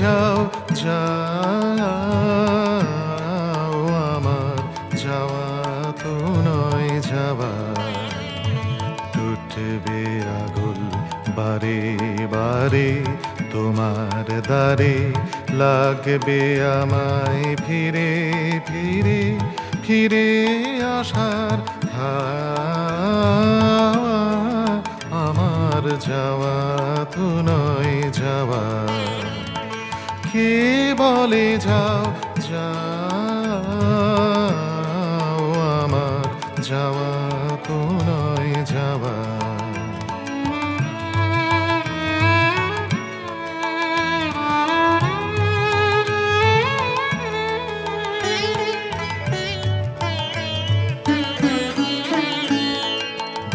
যাও যাও আমার, যাওয়া তো নয় যাওয়া। টুটবে আগুল বারে বারে, তোমার দ্বারে লাগবে আমায় ফিরে ফিরে ফিরে আসার হাওয়া কে বলে যাও যাও আমার, যাওয়া তো নয় যাওয়া।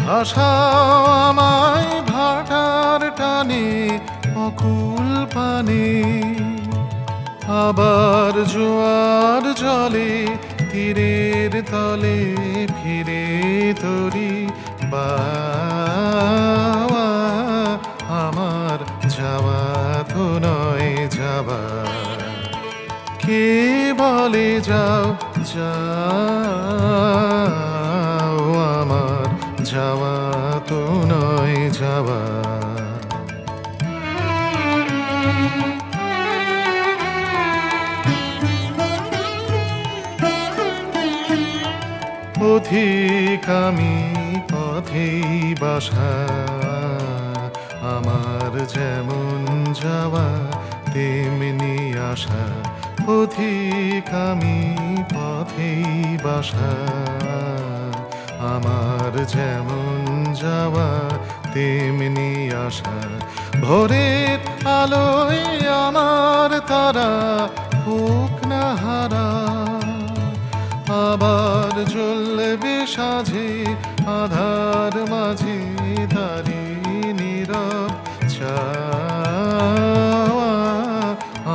ভাষাও আমায় ভাটার টানে, অকুল পানে। আবার জোয়ার জলে তীরের তলে ফিরে তরি। বাওয়া আমার যাওয়া তো নয় যাওয়া কে বলে যাও যাও, আমার যাওয়া তো নয় যাওয়া পথিক আমি পথেই বাসা, আমার যেমন যাওয়া তেমনি আশা পথিক আমি পথেই বাসা, আমার যেমন যাওয়া তেমনি আশা ভোরের আলোয় আমার তারা হোক না হারা আবার জ্বলবে সাঝে আধার মাঝে দাঁড়ি নীরব চাওয়া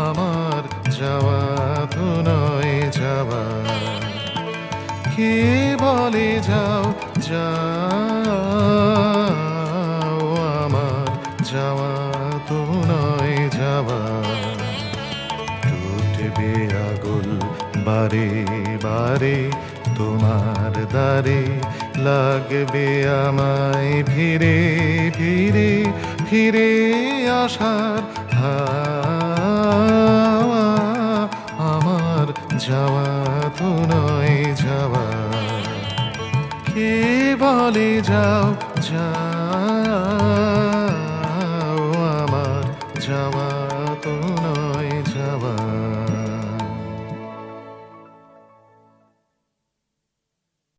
আমার যাওয়া তো নয় যাওয়া। কে বলে যাও যাও আমার যাওয়া তো নয় যাওয়া। টুটবে আগুল বারে বারে তোমার দ্বারে লাগবে আমায় ফিরে ফিরে ফিরে আসার আমার যাওয়া তো নয় যাওয়া। কে বলে যাও যাও, আমার যাওয়া।